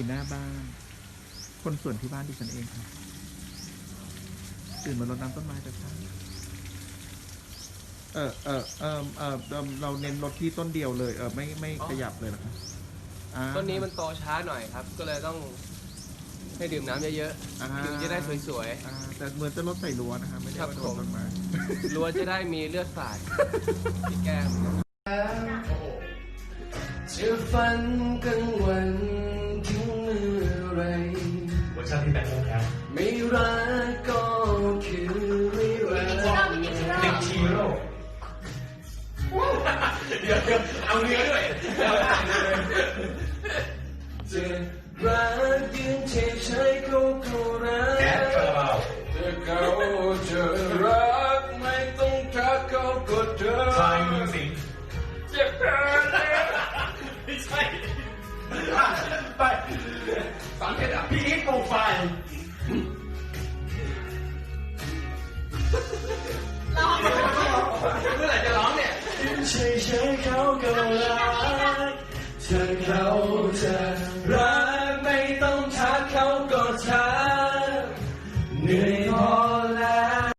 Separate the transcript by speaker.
Speaker 1: อนที่บ้านดิฉันเองครับตื่นมารดน้ำต้นไม้แต่เช้าเออเออเออเออเอิ่มเราเน้นรดที่ต้นเดียวเลย เออไม่ไม่ขยับเลยนะครับอ่า
Speaker 2: ต้นนี้มันโตช้าหน่อยครับ ก็เลยต้องให้ดื่มน้ำเยอะ
Speaker 1: อ่า
Speaker 2: ๆถึงจะได้สวย
Speaker 1: อ่าแต่เหมือนจะรดใส่รั้วนะครับไม่ได้
Speaker 2: ครับ
Speaker 1: ว่าโด
Speaker 2: ผ
Speaker 1: น
Speaker 2: ม
Speaker 1: ต้นไม้
Speaker 2: ๆรั้วจะได้มีเลือดสาดที่แก้ม จะฝันกลางวัน
Speaker 3: วอร์ชันที่แปดโมงแล้ว
Speaker 2: ไม่รักก็คือไม่รัก
Speaker 3: เด็กชีโร่เดี๋ยวเดี๋ยวเอาเนื้อด้วยเอาหนังเลย
Speaker 2: จะรักยืนเฉย ปลูกฝั
Speaker 3: งเมื่
Speaker 2: อ
Speaker 3: ไหร่
Speaker 2: จะร้องเนี่
Speaker 3: ยเฉย
Speaker 2: เฉ
Speaker 3: ยเขาก็รัก
Speaker 2: เธอเขาจะรักไม่ต้
Speaker 4: องทักเขาก็ทักเหนื่อยพอ